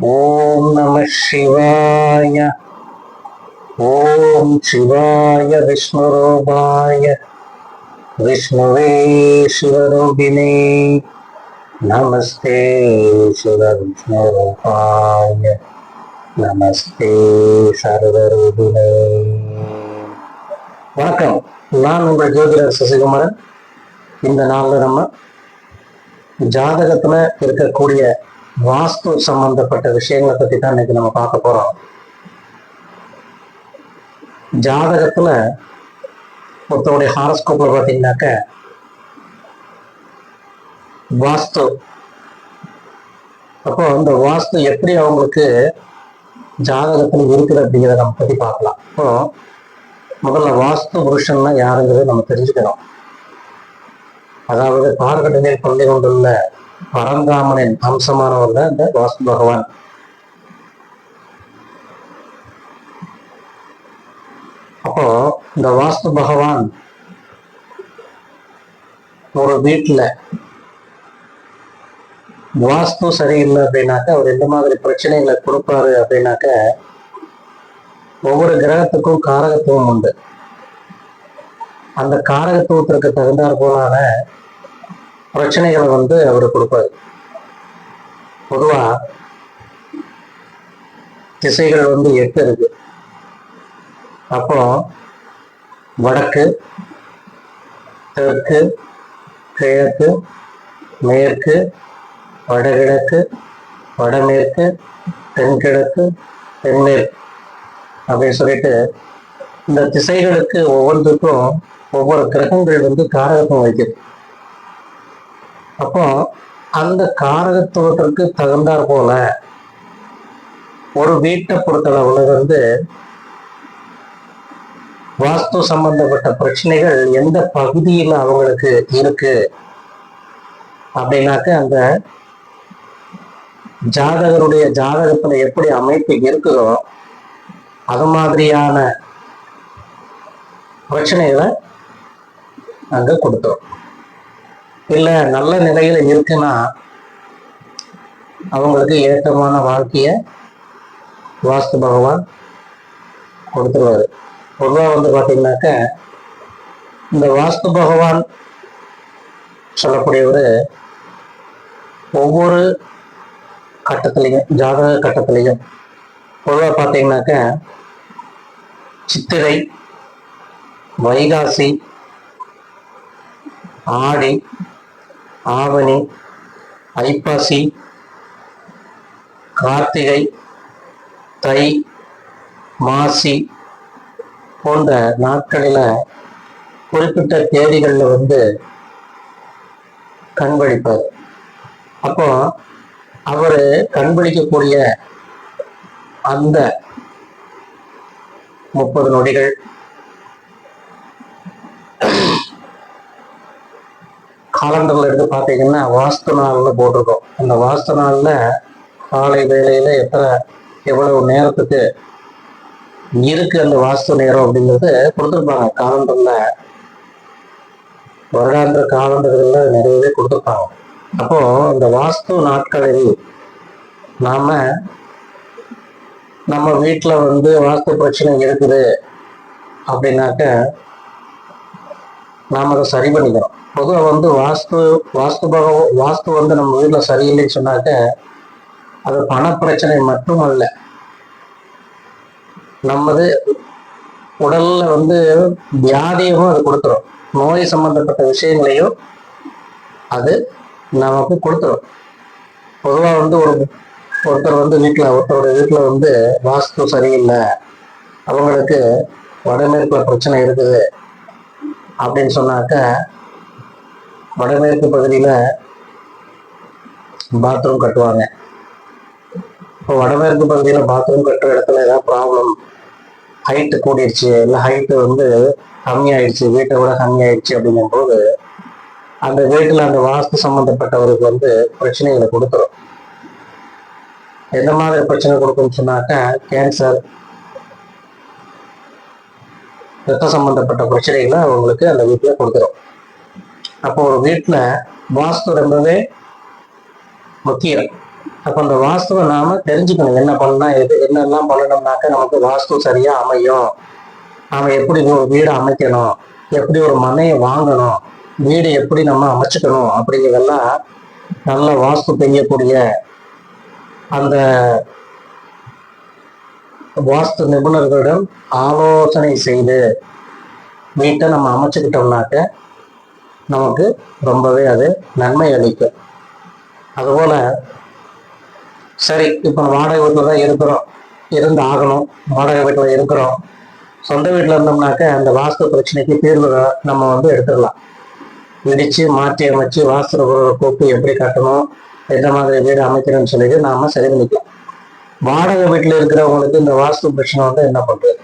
ஓம் நம சிவாய ஓம் சிவாய விஷ்ணுரூபாய விஷ்ணுவே சிவரூபிணே நமஸ்தே சிவவிஷ்ணுரூபாய நமஸ்தே சர்வரூபிணே வணக்கம். நான் உங்கள் ஜோதிடர் சசிகுமாரன். இந்த நாளில் நம்ம ஜாதகத்துல இருக்கக்கூடிய வாஸ்து சம்பந்தப்பட்ட விஷயங்களை பத்தி தான் இன்னைக்கு நம்ம பார்க்க போறோம். ஜாதகத்துல ஒருத்தருடைய ஹாரஸ்கோப்ல பார்த்தீங்கன்னாக்க வாஸ்து. அப்போ அந்த வாஸ்து எப்படி அவங்களுக்கு ஜாதகத்துல இருக்குது அப்படிங்கிறத நம்ம பத்தி பார்க்கலாம். இப்போ முதல்ல வாஸ்து புருஷன்னா யாருங்கிறத நம்ம தெரிஞ்சுக்கிறோம் அதாவது பார்க்கடலில் கொண்டு கொண்டுள்ள பரந்தாமனின் அம்சமானவர் தான் இந்த வாஸ்து பகவான். அப்போ இந்த வாஸ்து பகவான் ஒரு வீட்டுல வாஸ்து சரியில்லை அப்படின்னாக்க அவர் எந்த மாதிரி பிரச்சனைகளை கொடுப்பாரு அப்படின்னாக்க ஒவ்வொரு கிரகத்துக்கும் காரகத்துவம் உண்டு. அந்த காரகத்துவத்திற்கு தகுந்தாற் போலான பிரச்சனைகளை வந்து அவர் கொடுப்பாரு. பொதுவா திசைகள் வந்து எட்டு இருக்கு. அப்போ வடக்கு தெற்கு கிழக்கு மேற்கு வடகிழக்கு வடமேற்கு தென்கிழக்கு தென்மேற்கு அப்படின்னு சொல்லிட்டு இந்த திசைகளுக்கு ஒவ்வொன்றுக்கும் ஒவ்வொரு கிரகங்கள் வந்து காரகத்துவம் வைக்குது அப்போ அந்த காரகத்துவத்திற்கு தகுந்தாற் போல ஒரு வீட்டை பொறுத்தளவுல வந்து வாஸ்து சம்பந்தப்பட்ட பிரச்சனைகள் எந்த பகுதியில் அவங்களுக்கு இருக்கு அப்படின்னாக்க அந்த ஜாதகருடைய ஜாதகத்துல எப்படி அமைப்பு இருக்குதோ அது மாதிரியான பிரச்சனைகளை அங்க கொடுத்தோம் இல்ல நல்ல நிலையில இருக்குன்னா அவங்களுக்கு ஏற்றமான வாழ்க்கைய வாஸ்து பகவான் கொடுத்துருவாரு. பொதுவாக வந்து பார்த்தீங்கன்னாக்க இந்த வாஸ்து பகவான் சொல்லக்கூடியவர் ஒவ்வொரு கட்டத்துலையும் ஜாதக கட்டத்துலையும் பொதுவாக பார்த்தீங்கன்னாக்க சித்திரை வைகாசி ஆடி ஆவணி ஐப்பாசி கார்த்திகை தை மாசி போன்ற நாட்களில் குறிப்பிட்ட தேதிகளில் வந்து கண்பளிப்பார் அப்போ அவர் கண்பளிக்கக்கூடிய அந்த முப்பது நொடிகள் காலண்டர்ல எடுத்து பார்த்தீங்கன்னா வாஸ்து நாள்னு போட்டிருக்கோம். அந்த வாஸ்து நாள்ல காலை வேளையில எத்தனை எவ்வளவு நேரத்துக்கு இருக்கு அந்த வாஸ்து நேரம் அப்படிங்கிறது கொடுத்துருப்பாங்க. காலண்டர்ல வருடாந்திர காலண்டர்கள்ல நிறையவே கொடுத்துருப்பாங்க. அப்போ இந்த வாஸ்து நாட்களில் நாம நம்ம வீட்டில் வந்து வாஸ்து பிரச்சனை இருக்குது அப்படின்னாக்க நாம் அதை சரி பண்ணிக்கிறோம். பொதுவாக வந்து வாஸ்து வாஸ்து பக வாஸ்து வந்து நம்ம வீட்டில் சரியில்லைன்னு சொன்னாக்க அது பண பிரச்சனை மட்டும் நமது உடல்ல வந்து வியாதியும் அது கொடுத்துரும். நோய் சம்பந்தப்பட்ட விஷயங்களையும் அது நமக்கு கொடுத்துரும். பொதுவாக வந்து ஒரு ஒருத்தர் வந்து வீட்டில் ஒருத்தருடைய வீட்டில் வந்து வாஸ்து சரியில்லை. அவங்களுக்கு வடமேற்குல பிரச்சனை இருக்குது. அப்படின்னு சொன்னாக்க வடமேற்கு பகுதியில் பாத்ரூம் கட்டுவாங்க. இப்போ வடமேற்கு பகுதியில் பாத்ரூம் கட்டுற இடத்துல ஏதாவது ப்ராப்ளம் ஹைட்டு கூடிடுச்சு இல்லை ஹைட்டு வந்து கம்மியாயிடுச்சு வீட்டை விட கம்மியாயிடுச்சு அப்படிங்கும்போது அந்த வீட்டில் அந்த வாஸ்து சம்மந்தப்பட்டவருக்கு வந்து பிரச்சனைகளை கொடுத்துரும். எந்த மாதிரி பிரச்சனை கொடுக்கும்னு சொன்னாக்க கேன்சர் ரத்த சம்பந்தப்பட்ட பிரச்சனைகளை அவங்களுக்கு அந்த வீட்டில் கொடுக்குறோம். அப்போ ஒரு வீட்டில் வாஸ்து ரொம்பவே முக்கியம். அப்ப அந்த வாஸ்துவை நாம தெரிஞ்சுக்கணும். என்ன பண்ணா எது என்னெல்லாம் பண்ணணும்னாக்க நமக்கு வாஸ்து சரியா அமையும். நாம எப்படி ஒரு வீடு அமைக்கணும்? எப்படி ஒரு மனையை வாங்கணும்? வீடு எப்படி நம்ம அமைச்சுக்கணும்? அப்படிங்கிறதெல்லாம் நல்ல வாஸ்து தெரியக்கூடிய அந்த வாஸ்து நிபுணர்களிடம் ஆலோசனை செய்து வீட்டை நம்ம அமைச்சுக்கிட்டோம்னாக்க நமக்கு ரொம்பவே அது நன்மை அளிக்கும். அதுபோல சரி இப்போ வாடகை வீட்டில் தான் இருக்கிறோம். இருந்து ஆகணும். வாடகை வீட்டில் இருக்கிறோம். சொந்த வீட்டில் இருந்தோம்னாக்க அந்த வாஸ்து பிரச்சனைக்கு தீர்வு நம்ம வந்து எடுத்துடலாம். இடித்து மாற்றி அமைச்சு வாஸ்து கூப்பி கூப்பிட்டு எப்படி கட்டணும் எந்த மாதிரி வீடு அமைக்கணும்னு சொல்லிட்டு நாம சரி பண்ணிக்கலாம். வாடகை வீட்டில் இருக்கிறவங்களுக்கு இந்த வாஸ்து பிரச்சனை வந்து என்ன பண்றது?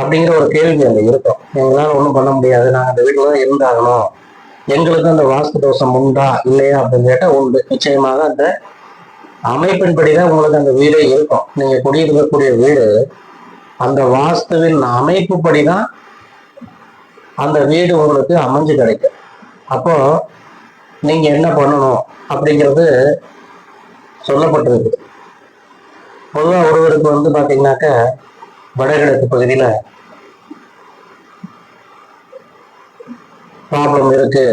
அப்படிங்கிற ஒரு கேள்வி அங்கே இருக்கும். எங்களால் ஒன்றும் பண்ண முடியாது. நாங்கள் அந்த வீட்டில் தான் இருந்தாகணும். எங்களுக்கு அந்த வாஸ்து தோஷம் உண்டா? இல்லையா? அப்படின்னு கேட்டால் உண்டு. நிச்சயமாக அந்த அமைப்பின்படி தான் உங்களுக்கு அந்த வீடே இருக்கும். நீங்க குடியிருக்கக்கூடிய வீடு அந்த வாஸ்துவின் அமைப்புப்படி தான் அந்த வீடு உங்களுக்கு அமைஞ்சு கிடைக்கும். அப்போ நீங்க என்ன பண்ணணும் அப்படிங்கிறது சொல்லப்பட்டிருக்கு பொதுவாக ஒருவருக்கு வந்து பார்த்தீங்கன்னாக்க வடகிழக்கு பகுதியில ப்ராப்ளம் இருக்கு.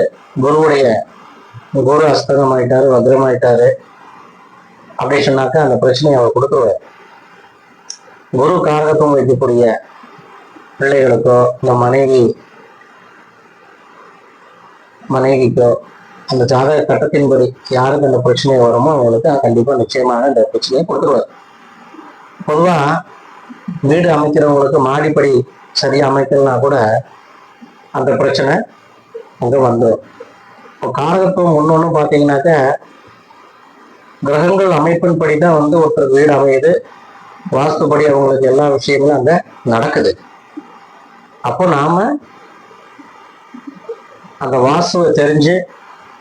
குருவுடைய குரு அஸ்தகம் ஆயிட்டாரு வக்ரம் ஆயிட்டாரு அப்படி சொன்னாக்கா அந்த பிரச்சனையை அவர் கொடுத்துருவார் குரு காரகத்துவம் வைக்கக்கூடிய பிள்ளைகளுக்கோ இந்த மனைவி மனைவிக்கோ அந்த ஜாதக கட்டத்தின்படி யாருக்கு அந்த பிரச்சனை வருமோ அவங்களுக்கு கண்டிப்பா நிச்சயமாக அந்த பிரச்சனையை கொடுத்துருவார். பொதுவா வீடு அமைக்கிறவங்களுக்கு மாடிப்படி சரியா அமைக்கலனா கூட அந்த பிரச்சனை அங்க வந்துடும் இப்போ காரகத்துவம் ஒன்னொன்னு பார்த்தீங்கன்னாக்க கிரகங்கள் அமைப்பின்படி தான் வந்து ஒருத்தர் வீடு அமையுது. வாஸ்துபடி அவங்களுக்கு எல்லா விஷயங்களும் அங்க நடக்குது. அப்போ நாம அந்த வாஸ்துவை தெரிஞ்சு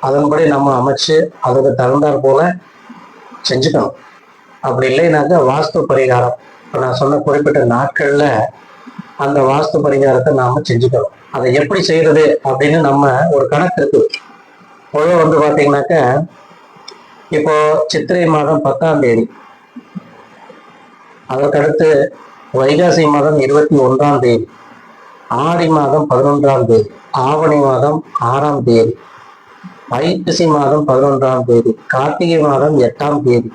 அதன்படி நம்ம அமைச்சு அதுக்கு தகுந்தாற் போல செஞ்சுக்கணும். அப்படி இல்லைனாக்கா வாஸ்து பரிகாரம். இப்போ நான் சொன்ன குறிப்பிட்ட நாட்கள்ல அந்த வாஸ்து பரிகாரத்தை நாம செஞ்சுக்கணும். அதை எப்படி செய்யறது அப்படின்னு நம்ம ஒரு கணக்கு இருக்கு. பொதுவாக வந்து பாத்தீங்கன்னாக்கா இப்போ சித்திரை மாதம் பத்தாம் தேதி. அதற்கடுத்து வைகாசி மாதம் இருபத்தி ஒன்றாம் தேதி. ஆடி மாதம் பதினொன்றாம் தேதி. ஆவணி மாதம் ஆறாம் தேதி. ஐப்பசி மாதம் பதினொன்றாம் தேதி. கார்த்திகை மாதம் எட்டாம் தேதி.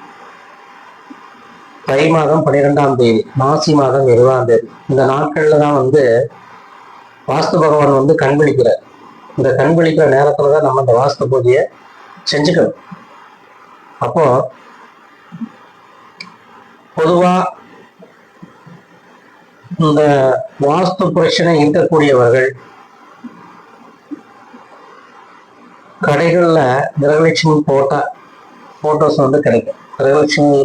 தை மாதம் பன்னிரெண்டாம் தேதி மாசி மாதம் இருபதாம் தேதி. இந்த நாட்கள்ல தான் வந்து வாஸ்து பகவான் வந்து கண் விழிக்கிறார். இந்த கண் விழிக்கிற நேரத்துல தான் நம்ம இந்த வாஸ்து பூஜையை செஞ்சுக்கணும். அப்போ பொதுவா இந்த வாஸ்து பிரச்சனை இருக்கக்கூடியவர்கள் கடைகள்ல கிரகலட்சுமி போட்டா போட்டோஸ் வந்து கிடைக்கும். கிரகலட்சுமி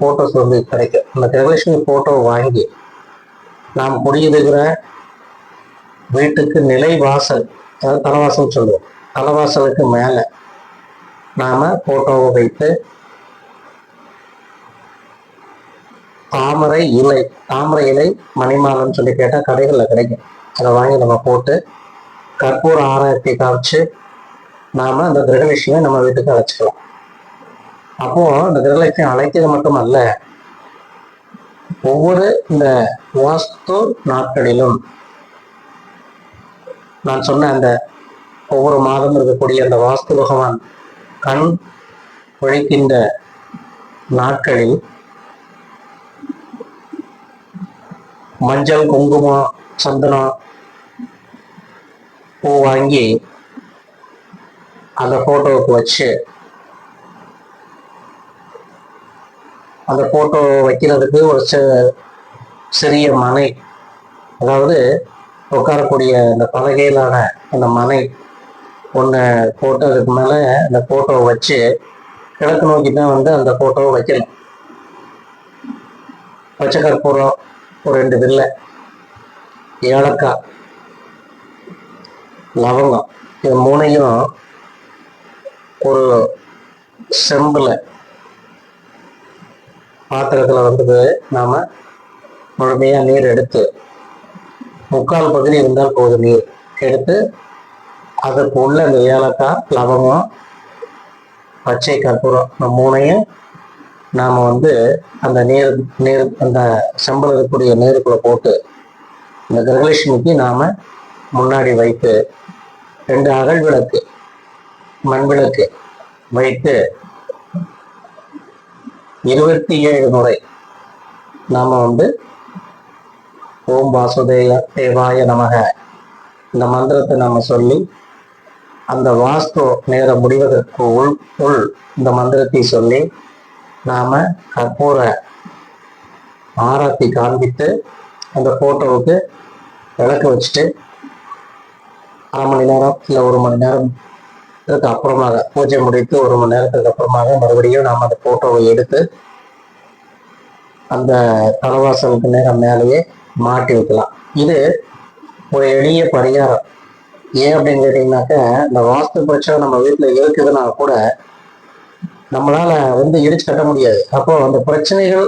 போட்டோஸ் வந்து கிடைக்கும். அந்த கிரகலட்சுமி போட்டோ வாங்கி நாம் குடியிருக்கிற வீட்டுக்கு நிலை வாசல் அதாவது தலைவாசல் சொல்லுவோம். தலைவாசலுக்கு மேலே நாம போட்டோவை வைத்து தாமரை இலை தாமரை இலை மணிமாலன்னு சொல்லி கேட்டால் கடைகளில் கிடைக்கும். அதை வாங்கி நம்ம போட்டு கற்பூர ஆராயத்தை காமிச்சு நாம அந்த கிரகலட்சுமியை நம்ம வீட்டுக்கு அழைச்சிக்கலாம். அப்போ அந்த கிரகலட்சுமி அழைக்கிறது மட்டும் அல்ல ஒவ்வொரு இந்த வாஸ்து நாட்களிலும் நான் சொன்ன அந்த ஒவ்வொரு மாதம் இருக்கக்கூடிய அந்த வாஸ்து பகவான் கண் உழைக்கின்ற நாட்களில் மஞ்சள் குங்குமம் சந்தனம் பூ வாங்கி அந்த போட்டோவுக்கு வச்சு அந்த போட்டோ வைக்கிறதுக்கு ஒரு சிறிய மனை. அதாவது உட்காரக்கூடிய அந்த பலகையிலான அந்த மனை ஒன்று போட்டு அதுக்கு மேலே அந்த ஃபோட்டோவை வச்சு கிழக்கு நோக்கி தான் வந்து அந்த ஃபோட்டோவை வைக்கணும். பச்சை கற்பூரம் ஒரு ரெண்டு வில்லை ஏலக்காய் லவங்கம் இது மூணையும் ஒரு செம்பில் பாத்திரத்தில் வந்து நாம் முழுமையாக நீர் எடுத்து முக்கால் பகுதி இருந்தால் போதும் நீர் எடுத்து அதற்கு உள்ள அந்த ஏலக்காய் லவங்கம் பச்சை கற்பூரம் இந்த மூணையும் நாம் வந்து அந்த நீர் நீர் அந்த செம்பல் இருக்கக்கூடிய நீருக்குள்ள போட்டு இந்த கிரகலட்சுமிக்கு நாம் முன்னாடி வைத்து ரெண்டு அகல் விளக்கு மண் விளக்கு வைத்து இருபத்தி ஏழு முறை நாம் வந்து ஓம் வாசுதேய தேவாய நமக. இந்த மந்திரத்தை நம்ம சொல்லி அந்த வாஸ்து நேரம் முடிவதற்கு உள் உள் இந்த மந்திரத்தை சொல்லி நாம கற்பூர ஆராத்தி காண்பித்து அந்த போட்டோவுக்கு விளக்கு வச்சுட்டு அரை மணி நேரம் இல்லை ஒரு மணி நேரம் இதுக்கு அப்புறமாக பூஜை முடித்து ஒரு மணி நேரத்துக்கு அப்புறமாக மறுபடியும் நாம் அந்த போட்டோவை எடுத்து அந்த தலைவாசலுக்கு நேரம் மேலேயே மாட்டி வைக்கலாம். இது ஒரு எளிய பரிகாரம். ஏன் அப்படின்னு கேட்டீங்கன்னாக்க இந்த வாஸ்து பிரச்சனை நம்ம வீட்டில் இருக்குதுன்னா கூட நம்மளால வந்து இடிச்சு கட்ட முடியாது. அப்போ அந்த பிரச்சனைகள்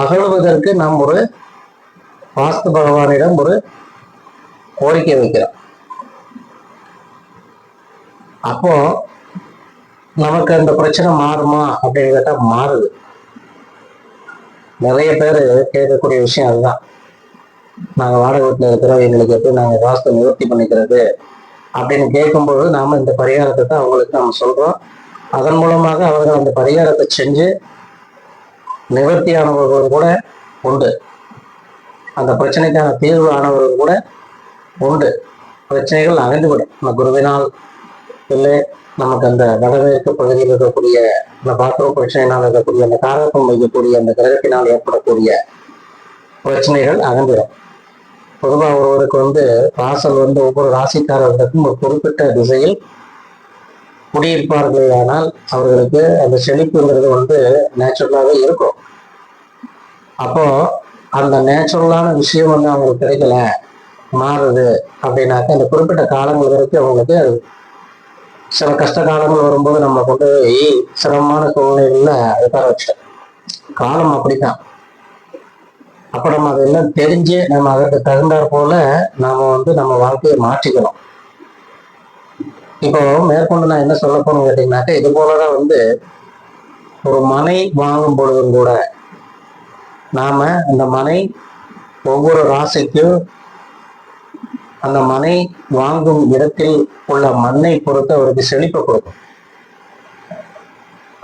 அகழ்வதற்கு நாம் ஒரு வாஸ்து பகவானிடம் ஒரு கோரிக்கை வைக்கிறோம். அப்போ நமக்கு அந்த பிரச்சனை மாறுமா அப்படின்னு கேட்டா மாறுது. நிறைய பேர் கேட்கக்கூடிய விஷயம் அதுதான். நாங்க வாடகை வீட்டுல இருக்கிறோம் எங்களுக்கு எப்படி நாங்க வாஸ்து நிவர்த்தி பண்ணிக்கிறது அப்படின்னு கேட்கும்போது நாம இந்த பரிகாரத்தை தான் அவங்களுக்கு நம்ம சொல்றோம். அதன் மூலமாக அவர்கள் அந்த பரிகாரத்தை செஞ்சு நிவர்த்தியானவர்கள் கூட உண்டு. அந்த பிரச்சனைக்கான தீர்வு ஆனவர்கள் கூட உண்டு. பிரச்சனைகள் அகன்றுவிடும். நம்ம குருவினால் இல்லை நமக்கு அந்த வடமேற்கு பகுதியில் இருக்கக்கூடிய அந்த பாத்ரூம் பிரச்சனையினால் இருக்கக்கூடிய அந்த காரகம் வைக்கக்கூடிய அந்த கிரகத்தினால் ஏற்படக்கூடிய பிரச்சனைகள் அகன்றுடும் பொதுவாக ஒருவருக்கு வந்து வாசல் வந்து ஒவ்வொரு ராசிக்காரர்களுக்கும் ஒரு குறிப்பிட்ட திசையில் குடியிருப்பார்கள் ஆனால் அவர்களுக்கு அந்த செழிப்புங்கிறது வந்து நேச்சுரலாகவே இருக்கும். அப்போ அந்த நேச்சுரலான விஷயம் வந்து அவங்களுக்கு கிடைக்கல மாறுது அப்படின்னாக்க அந்த குறிப்பிட்ட காலங்கள் வரைக்கும் அவங்களுக்கு சில கஷ்ட காலங்கள் வரும்போது நம்ம கொண்டு போய் சிரமமான சூழ்நிலையில உட்கார வச்சிட்டோம் காலம் அப்படித்தான். அப்ப நம்ம அதெல்லாம் தெரிஞ்சு நம்ம அதற்கு தகுந்தாற் போல நாம வந்து நம்ம வாழ்க்கையை மாற்றிக்கணும். இப்போ மேற்கொண்டு நான் என்ன சொல்ல போறேன்னு கேட்டீங்கன்னாக்க இது போலதான் வந்து ஒரு மனை வாங்கும் பொழுதும் கூட நாம அந்த மனை ஒவ்வொரு ராசிக்கும் அந்த மனை வாங்கும் இடத்தில் உள்ள மண்ணை பொறுத்து அவருக்கு செழிப்பை கொடுக்கும்.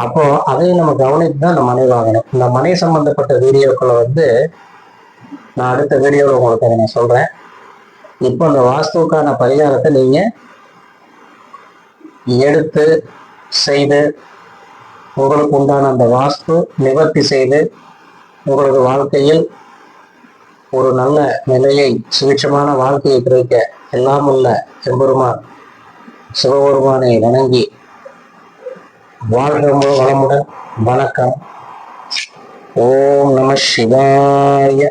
அப்போ அதையும் நம்ம கவனித்து தான் அந்த மனை வாங்கணும். இந்த மனை சம்பந்தப்பட்ட வீடியோக்களை வந்து நான் அடுத்த வீடியோவில் உங்களுக்கு அதை நான் சொல்றேன். இப்போ அந்த வாஸ்துக்கான பரிகாரத்தை நீங்க எடுத்து செய்து உங்களுக்கு உண்டான அந்த வாஸ்து நிவர்த்தி செய்து உங்களது வாழ்க்கையில் ஒரு நல்ல நிலையை சுபிட்சமான வாழ்க்கையை கிடைக்க எல்லாம் உள்ள எம்பெருமான் சிவபெருமானை வணங்கி வாழ்க வளமுடன். வணக்கம். ஓம் நம சிவாய